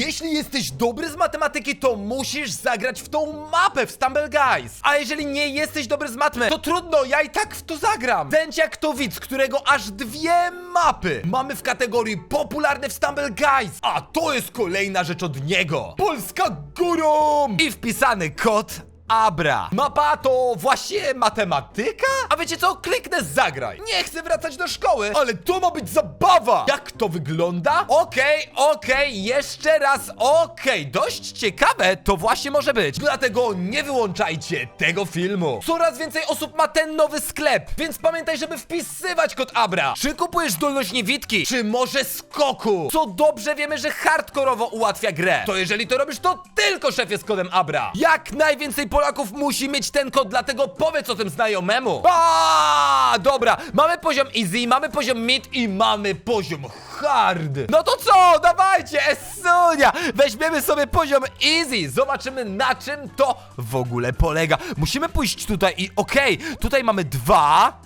jeśli jesteś dobry z matematyki, to musisz zagrać w tą mapę w Stumble Guys. A jeżeli nie jesteś dobry z matmy, to trudno, ja i tak w to zagram. Dęciak to widz, którego aż dwie mapy mamy w kategorii popularne w Stumble Guys. A to jest kolejna rzecz od niego. Polska górą! I wpisany kod Abra. Mapa to właśnie matematyka? A wiecie co? Kliknę zagraj. Nie chcę wracać do szkoły, ale to ma być zabawa. Jak to wygląda? Okej, okej, jeszcze raz okej. Dość ciekawe to właśnie może być. Dlatego nie wyłączajcie tego filmu. Coraz więcej osób ma ten nowy sklep, więc pamiętaj, żeby wpisywać kod Abra. Czy kupujesz zdolność niewidki? Czy może skoku? Co dobrze wiemy, że hardkorowo ułatwia grę. To jeżeli to robisz, to tylko szefie z kodem Abra. Jak najwięcej Polaków musi mieć ten kod, dlatego powiedz o tym znajomemu. A, dobra, mamy poziom easy, mamy poziom mid i mamy poziom hard. No to co? Dawajcie, Esunia! Weźmiemy sobie poziom easy. Zobaczymy na czym to w ogóle polega. Musimy pójść tutaj i okej, tutaj mamy dwa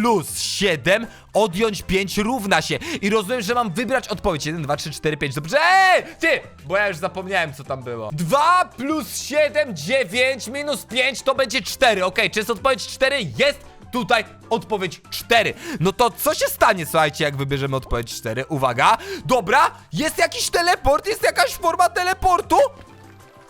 plus 7, odjąć 5 równa się. I rozumiem, że mam wybrać odpowiedź. 1, 2, 3, 4, 5. Dobrze, ej! Ty! Bo ja już zapomniałem, co tam było. 2 plus 7, 9 minus 5 to będzie 4. Okej, czy jest odpowiedź 4? Jest! Tutaj odpowiedź 4. No to co się stanie, słuchajcie, jak wybierzemy odpowiedź 4? Uwaga. Dobra, jest jakiś teleport, jest jakaś forma teleportu.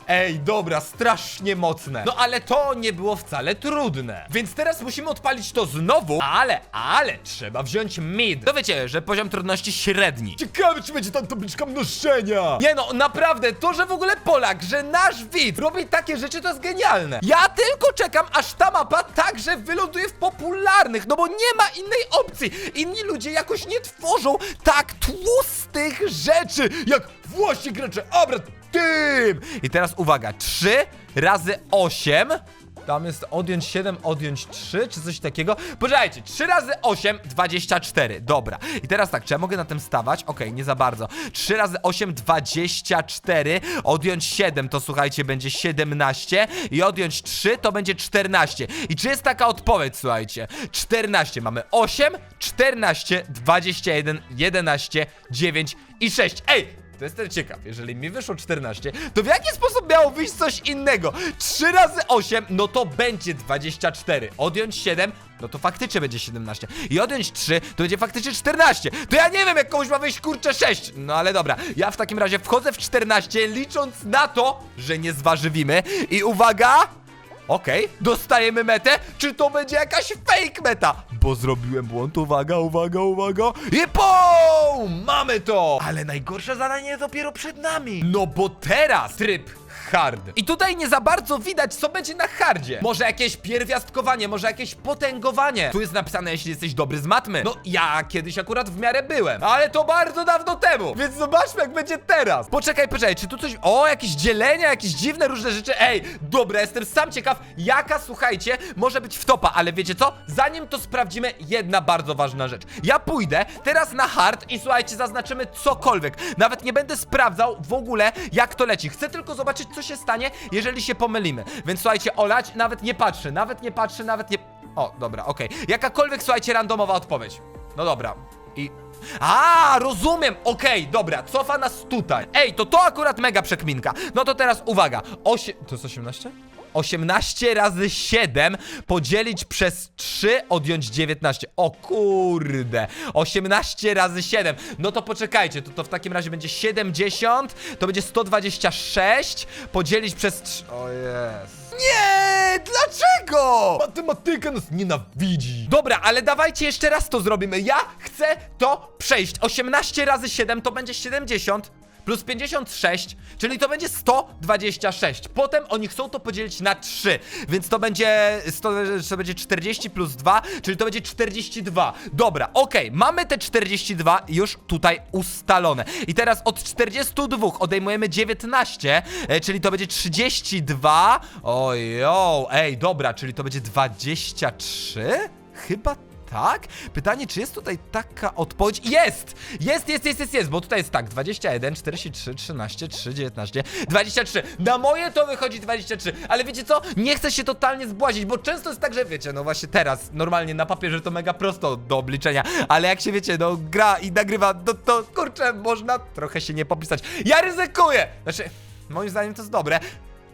Ej, dobra, strasznie mocne. No ale to nie było wcale trudne. Więc teraz musimy odpalić to znowu, ale, ale trzeba wziąć mid. To wiecie, że poziom trudności średni. Ciekawe, czy będzie tam tabliczka mnożenia. Nie no, naprawdę, to, że w ogóle Polak, że nasz widz robi takie rzeczy, to jest genialne. Ja tylko czekam, aż ta mapa także wyląduje w popularnych, no bo nie ma innej opcji. Inni ludzie jakoś nie tworzą tak tłustych rzeczy, jak właśnie gracze Abra tym! I teraz uwaga, 3 razy 8. Tam jest odjąć 7, odjąć 3, czy coś takiego. Poczekajcie, 3 razy 8, 24. Dobra. I teraz tak, czy ja mogę na tym stawać? Okej, nie za bardzo. 3 razy 8, 24. Odjąć 7, to słuchajcie, będzie 17. I odjąć 3, to będzie 14. I czy jest taka odpowiedź, słuchajcie? 14. Mamy 8, 14, 21, 11, 9 i 6. Ej! To jestem ciekaw, jeżeli mi wyszło 14, to w jaki sposób miało wyjść coś innego? 3 razy 8, no to będzie 24. Odjąć 7, no to faktycznie będzie 17. I odjąć 3, to będzie faktycznie 14. To ja nie wiem, jak komuś ma wyjść kurczę 6. No ale dobra, ja w takim razie wchodzę w 14, licząc na to, że nie zważywimy. I uwaga! Okej, dostajemy metę. Czy to będzie jakaś fake meta? Bo zrobiłem błąd. Uwaga, uwaga, uwaga. I pum! Mamy to! Ale najgorsze zadanie dopiero przed nami. No bo teraz tryb hard. I tutaj nie za bardzo widać, co będzie na hardzie. Może jakieś pierwiastkowanie, może jakieś potęgowanie. Tu jest napisane, jeśli jesteś dobry z matmy. No, ja kiedyś akurat w miarę byłem, ale to bardzo dawno temu. Więc zobaczmy, jak będzie teraz. Poczekaj, poczekaj, czy tu coś... O, jakieś dzielenia, jakieś dziwne różne rzeczy. Ej, dobra, jestem sam ciekaw, jaka, słuchajcie, może być wtopa, ale wiecie co? Zanim to sprawdzimy, jedna bardzo ważna rzecz. Ja pójdę teraz na hard i słuchajcie, zaznaczymy cokolwiek. Nawet nie będę sprawdzał w ogóle, jak to leci. Chcę tylko zobaczyć, co się stanie, jeżeli się pomylimy. Więc słuchajcie, olać, nawet nie patrzy, nawet nie patrzy, nawet nie... O, dobra, okej. Jakakolwiek, słuchajcie, randomowa odpowiedź. No dobra. I... A, rozumiem, okej, dobra, cofa nas tutaj. Ej, to to akurat mega przekminka. No to teraz uwaga. Osie... To jest 18? 18 razy 7 podzielić przez 3 odjąć 19. O kurde. 18 razy 7. No to poczekajcie, to, to w takim razie będzie 70, to będzie 126 podzielić przez 3. O jest. Nie! Dlaczego? Matematyka nas nienawidzi. Dobra, ale dawajcie jeszcze raz to zrobimy. Ja chcę to przejść. 18 razy 7 to będzie 70 plus 56, czyli to będzie 126. Potem oni chcą to podzielić na 3, więc to będzie, 100, to będzie 40 plus 2, czyli to będzie 42. Dobra, okej, mamy te 42 już tutaj ustalone. I teraz od 42 odejmujemy 19, e, czyli to będzie 32. Ojo, ej, dobra, czyli to będzie 23? Chyba tak? Pytanie, czy jest tutaj taka odpowiedź? Jest! Jest, jest, jest, jest, jest, bo tutaj jest tak, 21, 43, 13, 3, 19, 23. Na moje to wychodzi 23, ale wiecie co? Nie chcę się totalnie zbłazić, bo często jest tak, że wiecie, no właśnie teraz, normalnie na papierze to mega prosto do obliczenia, ale jak się wiecie, no gra i nagrywa, no to kurczę, można trochę się nie popisać. Ja ryzykuję! Znaczy, moim zdaniem to jest dobre.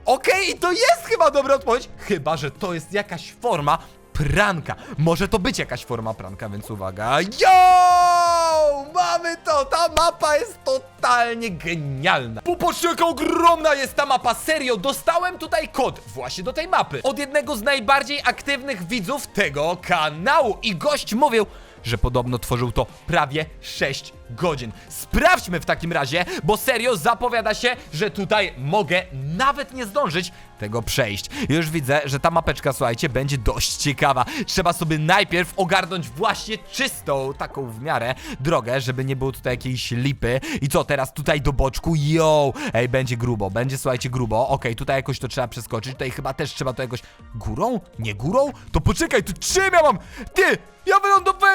Okej, i to jest chyba dobra odpowiedź, chyba, że to jest jakaś forma pranka. Może to być jakaś forma pranka, więc uwaga. Yo! Mamy to! Ta mapa jest totalnie genialna. Popatrzcie, jaka ogromna jest ta mapa. Serio, dostałem tutaj kod właśnie do tej mapy. Od jednego z najbardziej aktywnych widzów tego kanału. I gość mówił, że podobno tworzył to prawie 6 godzin. Sprawdźmy w takim razie, bo serio zapowiada się, że tutaj mogę nawet nie zdążyć tego przejść. Już widzę, że ta mapeczka, słuchajcie, będzie dość ciekawa. Trzeba sobie najpierw ogarnąć właśnie czystą, taką w miarę drogę, żeby nie było tutaj jakiejś lipy. I co, teraz tutaj do boczku? Yo! Ej, będzie grubo, będzie, słuchajcie, grubo. Okej, tutaj jakoś to trzeba przeskoczyć. Tutaj chyba też trzeba to jakoś... Górą? Nie górą? To poczekaj, to czym ja mam? Ty! Ja wylądowałem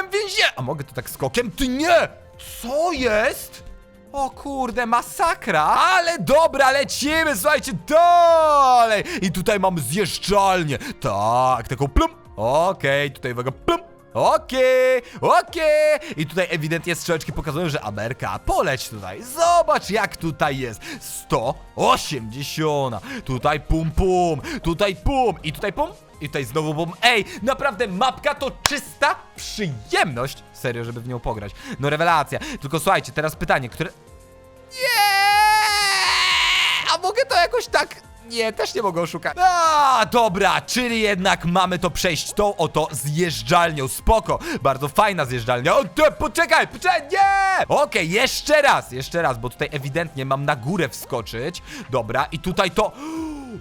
A mogę to tak skokiem? Ty nie! Co jest? O kurde, masakra! Ale dobra, lecimy, słuchajcie, dalej! I tutaj mamy zjeżdżalnię. Tak, taką plum. Okej, tutaj uwaga, plum. Okej, okej! I tutaj ewidentnie strzałeczki pokazują, że Amerka, poleć tutaj, zobacz jak tutaj jest 180, tutaj pum pum, tutaj pum i tutaj pum i tutaj znowu pum Ej, naprawdę mapka to czysta przyjemność Serio, żeby w nią pograć No rewelacja, tylko słuchajcie, teraz pytanie, które... Nie! A mogę to jakoś tak... Nie, też nie mogę oszukać. A, dobra, czyli jednak mamy to przejść tą oto zjeżdżalnią. Spoko, bardzo fajna zjeżdżalnia. O, te, poczekaj, poczekaj, nie! Okej, jeszcze raz, jeszcze raz, bo tutaj ewidentnie mam na górę wskoczyć. Dobra, i tutaj to...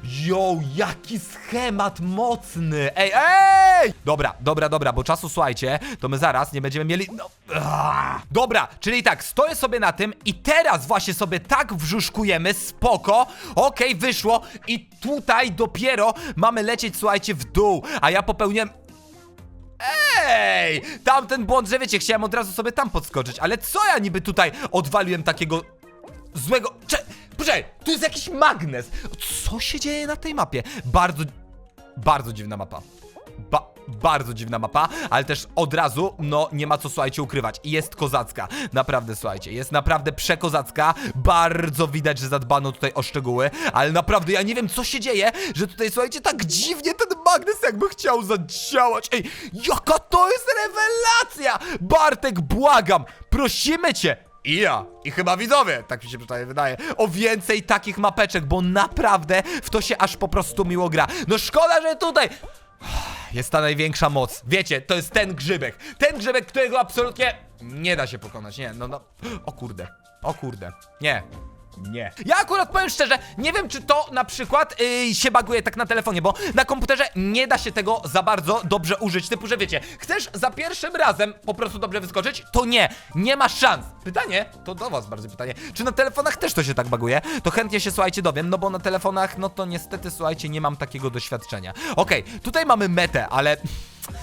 Jo, jaki schemat mocny! Ej, ej! Dobra, dobra, dobra, bo czasu słuchajcie, to my zaraz nie będziemy mieli. No. Aaa. Dobra, czyli tak, stoję sobie na tym i teraz właśnie sobie tak wrzuszkujemy, spoko. Okej, wyszło i tutaj dopiero mamy lecieć, słuchajcie, w dół, a ja popełniłem. Ej! Tamten błąd, że wiecie, chciałem od razu sobie tam podskoczyć, ale co ja niby tutaj odwaliłem takiego złego. Cze... Poczekaj, tu jest jakiś magnes. Co się dzieje na tej mapie? Bardzo, bardzo dziwna mapa. Ba bardzo dziwna mapa, ale też od razu, no nie ma co słuchajcie ukrywać. Jest kozacka. Naprawdę słuchajcie, jest naprawdę przekozacka. Bardzo widać, że zadbano tutaj o szczegóły, ale naprawdę ja nie wiem co się dzieje, że tutaj słuchajcie, tak dziwnie ten magnes jakby chciał zadziałać. Ej, jaka to jest rewelacja! Bartek, błagam, prosimy cię, i ja, i chyba widzowie, tak mi się przynajmniej wydaje, o więcej takich mapeczek, bo naprawdę w to się aż po prostu miło gra. No szkoda, że tutaj jest ta największa moc. Wiecie, to jest ten grzybek. Ten grzybek, którego absolutnie nie da się pokonać. Nie, no, no. O kurde, o kurde. Nie. Nie. Ja akurat powiem szczerze, nie wiem czy to na przykład yy, się baguje tak na telefonie, bo na komputerze nie da się tego za bardzo dobrze użyć. Typu, że wiecie, chcesz za pierwszym razem po prostu dobrze wyskoczyć? To nie, nie ma szans. Pytanie, to do was bardzo pytanie, czy na telefonach też to się tak baguje? To chętnie się, słuchajcie, dowiem, no bo na telefonach, no to niestety, słuchajcie, nie mam takiego doświadczenia. Okej, tutaj mamy metę, ale...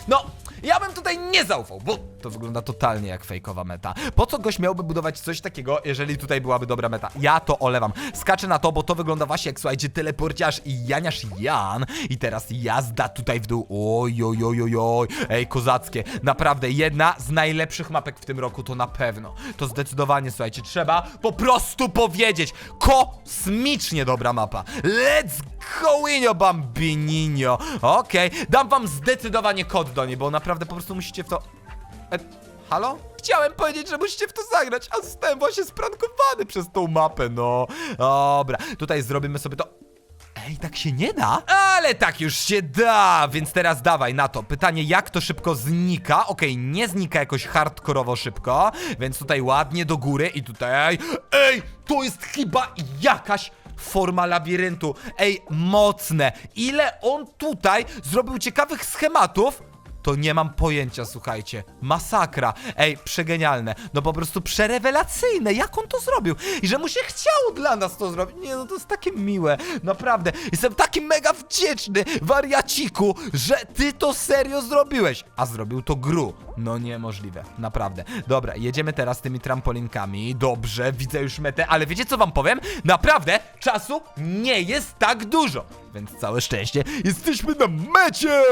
No, ja bym tutaj nie zaufał, bo to wygląda totalnie jak fejkowa meta. Po co gość miałby budować coś takiego, jeżeli tutaj byłaby dobra meta? Ja to olewam. Skaczę na to, bo to wygląda właśnie jak, słuchajcie, teleporciarz i Janiasz Jan. I teraz jazda tutaj w dół. Oj, oj, oj, oj, oj. Ej, kozackie. Naprawdę, jedna z najlepszych mapek w tym roku, to na pewno. To zdecydowanie, słuchajcie, trzeba po prostu powiedzieć. Kosmicznie dobra mapa. Let's go, bambininio. Okej, dam wam zdecydowanie kod do niej, bo naprawdę po prostu musicie w to... E, halo? Chciałem powiedzieć, że musicie w to zagrać, a zostałem właśnie sprankowany przez tą mapę, no. Dobra, tutaj zrobimy sobie to... Ej, tak się nie da? Ale tak już się da, więc teraz dawaj na to. Pytanie, jak to szybko znika? Okej, nie znika jakoś hardkorowo szybko, więc tutaj ładnie do góry i tutaj... Ej, to jest chyba jakaś forma labiryntu. Ej, mocne. Ile on tutaj zrobił ciekawych schematów? To nie mam pojęcia, słuchajcie. Masakra. Ej, przegenialne. No po prostu przerewelacyjne. Jak on to zrobił? I że mu się chciało dla nas to zrobić. Nie, no to jest takie miłe. Naprawdę. Jestem taki mega wdzięczny, wariaciku, że ty to serio zrobiłeś. A zrobił to Gru. No niemożliwe. Naprawdę. Dobra, jedziemy teraz tymi trampolinkami. Dobrze, widzę już metę, ale wiecie co wam powiem? Naprawdę, czasu nie jest tak dużo. Więc całe szczęście, jesteśmy na mecie!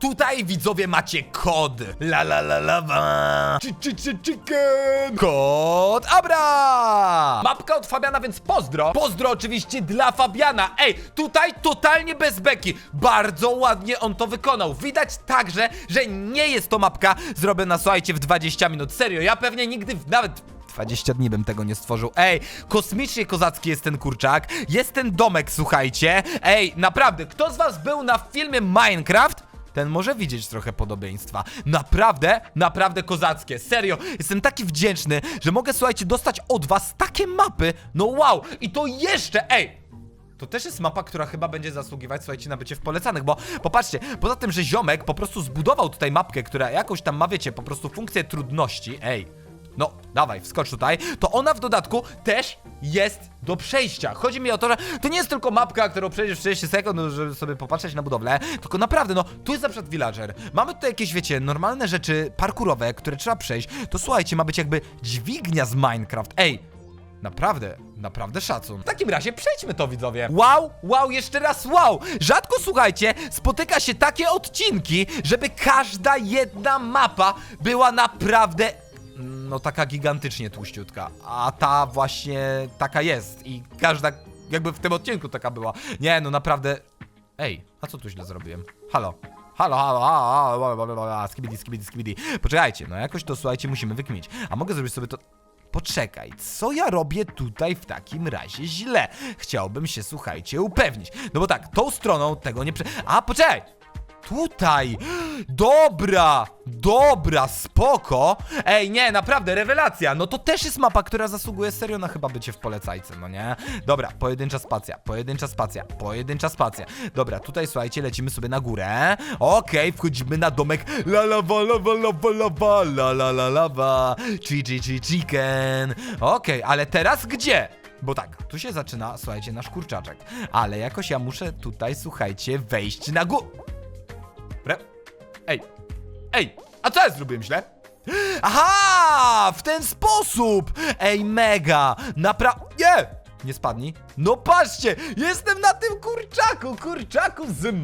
Tutaj widzowie macie kod. La la la la la. Chi chi chi chicken. Kod Abra! Mapka od Fabiana, więc pozdro. Pozdro oczywiście dla Fabiana. Ej, tutaj totalnie bez beki. Bardzo ładnie on to wykonał. Widać także, że nie jest to mapka zrobiona, słuchajcie, w 20 minut. Serio, ja pewnie nigdy w, nawet 20 dni bym tego nie stworzył. Ej, kosmicznie kozacki jest ten kurczak. Jest ten domek, słuchajcie. Ej, naprawdę, kto z was był na filmie Minecraft? Ten może widzieć trochę podobieństwa. Naprawdę, naprawdę kozackie. Serio, jestem taki wdzięczny, że mogę, słuchajcie, dostać od was takie mapy. No wow, i to jeszcze, ej, to też jest mapa, która chyba będzie zasługiwać, słuchajcie, na bycie w polecanych, bo popatrzcie, poza tym, że ziomek po prostu zbudował tutaj mapkę, która jakąś tam ma, wiecie, po prostu funkcję trudności, ej, no, dawaj, wskocz tutaj, to ona w dodatku też jest do przejścia. Chodzi mi o to, że to nie jest tylko mapka, którą przejdziesz w 30 sekund, no, żeby sobie popatrzeć na budowlę, tylko naprawdę, no, tu jest na przykład villager. Mamy tutaj jakieś, wiecie, normalne rzeczy parkurowe, które trzeba przejść. To słuchajcie, ma być jakby dźwignia z Minecraft. Ej, Naprawdę, naprawdę szacun. W takim razie przejdźmy to, widzowie. Wow, wow, jeszcze raz wow! Rzadko, słuchajcie, spotyka się takie odcinki, żeby każda jedna mapa była naprawdę no taka gigantycznie tłuściutka. A ta właśnie taka jest i każda jakby w tym odcinku taka była. Nie, no naprawdę... Ej, a co tu źle zrobiłem? Halo? Halo, halo, halo, halo, skibidi, skibidi, skibidi. Poczekajcie, no jakoś to, słuchajcie, musimy wykminić. A mogę zrobić sobie to... Poczekaj, co ja robię tutaj w takim razie źle? Chciałbym się, słuchajcie, upewnić. No bo tak, tą stroną tego nie prze... A, poczekaj! tutaj. Dobra, dobra, spoko. Ej, nie, naprawdę, rewelacja. No to też jest mapa, która zasługuje serio na chyba bycie w polecajce, no nie? Dobra, pojedyncza spacja, pojedyncza spacja, pojedyncza spacja. Dobra, tutaj słuchajcie, lecimy sobie na górę. Okej, wchodzimy na domek. La la wa, la wa, la wa, la wa, la la la la wa. Chicken. Okej, ale teraz gdzie? Bo tak, tu się zaczyna, słuchajcie, nasz kurczaczek. Ale jakoś ja muszę tutaj, słuchajcie, wejść na górę. Ej, ej, a co ja zrobiłem źle? Aha, w ten sposób! Ej, mega! Napra... Nie! Nie spadnij. No patrzcie, jestem na tym kurczaku, kurczaku z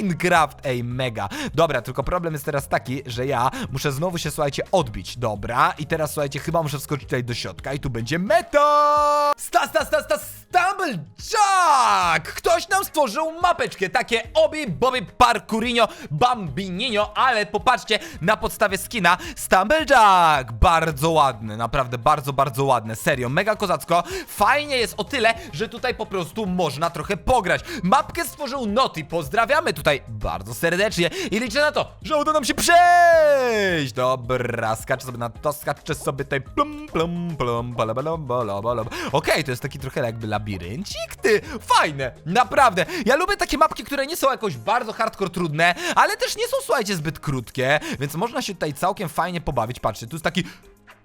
Minecraft! Ej, mega. Dobra, tylko problem jest teraz taki, że ja muszę znowu się, słuchajcie, odbić. Dobra, i teraz, słuchajcie, chyba muszę wskoczyć tutaj do środka i tu będzie meta! Sta, sta, sta, sta, Stumble Jack! Ktoś nam stworzył mapeczkę, takie obi, bobi, parkurinio, bambininio, ale popatrzcie, na podstawie skina Stumble Jack! Bardzo ładny, naprawdę bardzo, bardzo ładny, serio, mega kozacko. Fajnie jest o tyle, że tutaj po prostu można trochę pograć. Mapkę stworzył Noti, pozdrawiamy tutaj bardzo serdecznie i liczę na to, że uda nam się przejść! Dobra, skaczę sobie na to, skaczę sobie tutaj plum, plum, plum, bala, bala, bala, bala. Okej, to jest taki trochę jakby labiryncik, ty, fajne, naprawdę. Ja lubię takie mapki, które nie są jakoś bardzo hardcore trudne, ale też nie są, słuchajcie, zbyt krótkie, więc można się tutaj całkiem fajnie pobawić. Patrzcie, tu jest taki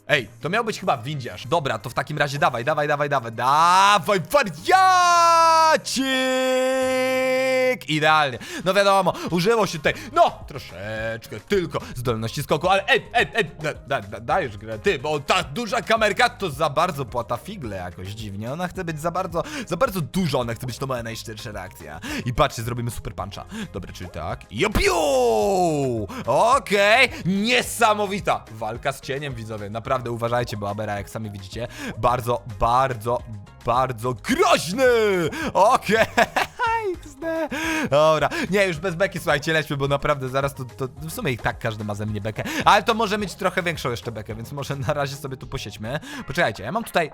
Ej, to miał być chyba windziarz. Dobra, to w takim razie dawaj, dawaj, dawaj, dawaj, dawaj, wariacik! Idealnie. No wiadomo, użyło się tutaj, no, troszeczkę tylko zdolności skoku, ale ej, ej, ej, da, da, da, dajesz grę, ty, bo ta duża kamerka to za bardzo płata figle jakoś dziwnie. Ona chce być za bardzo, za bardzo duża, ona chce być to moja najszczersza reakcja. I patrzcie, zrobimy super puncha. Dobra, czyli tak. Jopiu! Okej, niesamowita walka z cieniem, widzowie. Naprawdę uważajcie, bo Abera, jak sami widzicie, bardzo, bardzo, bardzo groźny! Okej! XD. Dobra, nie, już bez beki, słuchajcie, lećmy, bo naprawdę zaraz to, to w sumie i tak każdy ma ze mnie bekę, ale to może mieć trochę większą jeszcze bekę, więc może na razie sobie tu posiedźmy. Poczekajcie, ja mam tutaj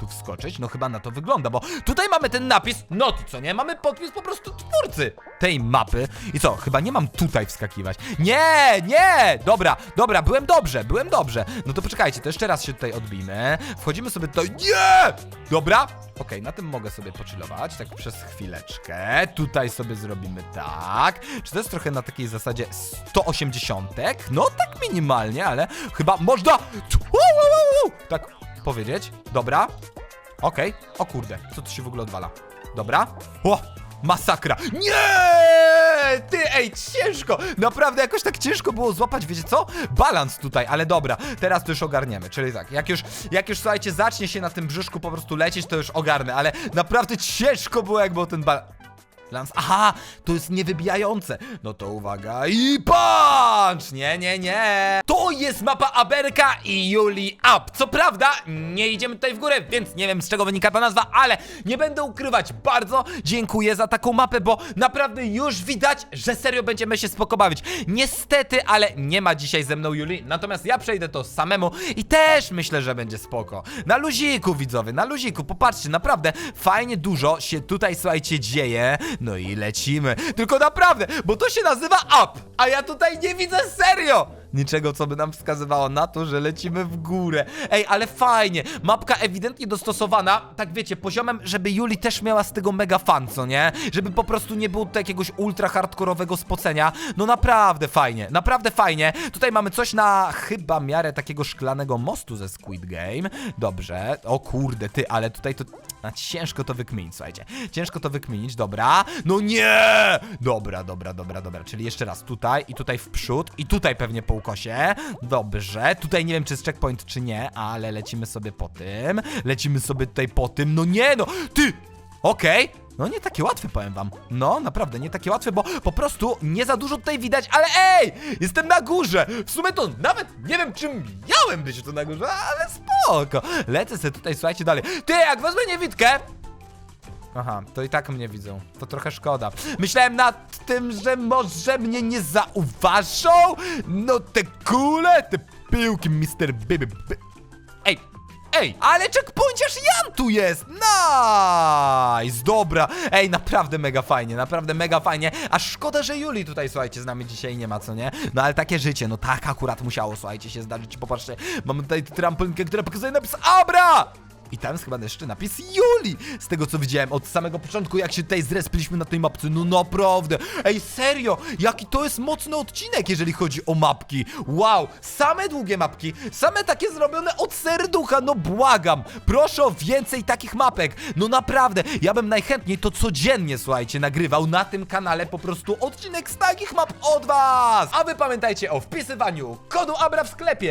tu wskoczyć? No chyba na to wygląda, bo tutaj mamy ten napis Noti, co nie? Mamy podpis po prostu twórcy tej mapy. I co? Chyba nie mam tutaj wskakiwać. Nie, nie! Dobra, dobra, byłem dobrze, byłem dobrze. No to poczekajcie, to jeszcze raz się tutaj odbijmy. Wchodzimy sobie tutaj. Nie! Dobra. Okej, na tym mogę sobie pochillować, tak przez chwileczkę. Tutaj sobie zrobimy tak. Czy to jest trochę na takiej zasadzie 180? No tak minimalnie, ale chyba można... Tak powiedzieć. Dobra. Okej. O kurde, co tu się w ogóle odwala? Dobra. O! Masakra! Nie! Ty, ej, ciężko! Naprawdę jakoś tak ciężko było złapać, wiecie co? Balans tutaj, ale dobra, teraz to już ogarniemy. Czyli tak, jak już, jak już słuchajcie, zacznie się na tym brzuszku po prostu lecieć, to już ogarnę, ale naprawdę ciężko było, jak był ten balans. Aha, to jest niewybijające. No to uwaga i punch! Nie, nie, nie. To jest mapa Aberka i Juli Up. Co prawda, nie idziemy tutaj w górę, więc nie wiem z czego wynika ta nazwa, ale nie będę ukrywać. Bardzo dziękuję za taką mapę, bo naprawdę już widać, że serio będziemy się spoko bawić. Niestety, ale nie ma dzisiaj ze mną Juli, natomiast ja przejdę to samemu i też myślę, że będzie spoko. Na luziku, widzowie, na luziku. Popatrzcie, naprawdę fajnie dużo się tutaj, słuchajcie, dzieje. No i lecimy. Tylko naprawdę, bo to się nazywa up, a ja tutaj nie widzę serio. Niczego, co by nam wskazywało na to, że lecimy w górę. Ej, ale fajnie. Mapka ewidentnie dostosowana, tak wiecie, poziomem, żeby Juli też miała z tego mega fan, co nie? Żeby po prostu nie było tutaj jakiegoś ultra hardkorowego spocenia. No naprawdę fajnie, naprawdę fajnie. Tutaj mamy coś na chyba miarę takiego szklanego mostu ze Squid Game. Dobrze. O kurde, ty, ale tutaj to... A ciężko to wykminić, słuchajcie. Ciężko to wykminić, dobra. No nie! Dobra, dobra, dobra, dobra. Czyli jeszcze raz tutaj i tutaj w przód i tutaj pewnie po ukosie. Dobrze. Tutaj nie wiem, czy jest checkpoint, czy nie, ale lecimy sobie po tym. Lecimy sobie tutaj po tym. No nie, no! Ty! Okej. No nie takie łatwe, powiem wam. No, naprawdę, nie takie łatwe, bo po prostu nie za dużo tutaj widać, ale ej! Jestem na górze! W sumie to nawet nie wiem, czym miałem być tu na górze, ale spoko. Lecę sobie tutaj, słuchajcie, dalej. Ty, jak wezmę niewidkę, Aha, to i tak mnie widzą. To trochę szkoda. Myślałem nad tym, że może mnie nie zauważą. No te kule, te piłki, Mr. Bibi. Ej, ale checkpointiarz Jan tu jest! Nice! Dobra, ej, naprawdę mega fajnie, naprawdę mega fajnie. A szkoda, że Juli tutaj, słuchajcie, z nami dzisiaj nie ma, co nie? No ale takie życie, no tak akurat musiało, słuchajcie, się zdarzyć. Popatrzcie, mamy tutaj trampolinkę, która pokazuje napis Abra! I tam jest chyba jeszcze napis Juli! Z tego co widziałem od samego początku, jak się tutaj zrespiliśmy na tej mapce. No naprawdę! Ej, serio! Jaki to jest mocny odcinek, jeżeli chodzi o mapki! Wow! Same długie mapki, same takie zrobione od serducha, no błagam! Proszę o więcej takich mapek! No naprawdę! Ja bym najchętniej to codziennie, słuchajcie, nagrywał na tym kanale po prostu odcinek z takich map od was! A wy pamiętajcie o wpisywaniu kodu Abra w sklepie!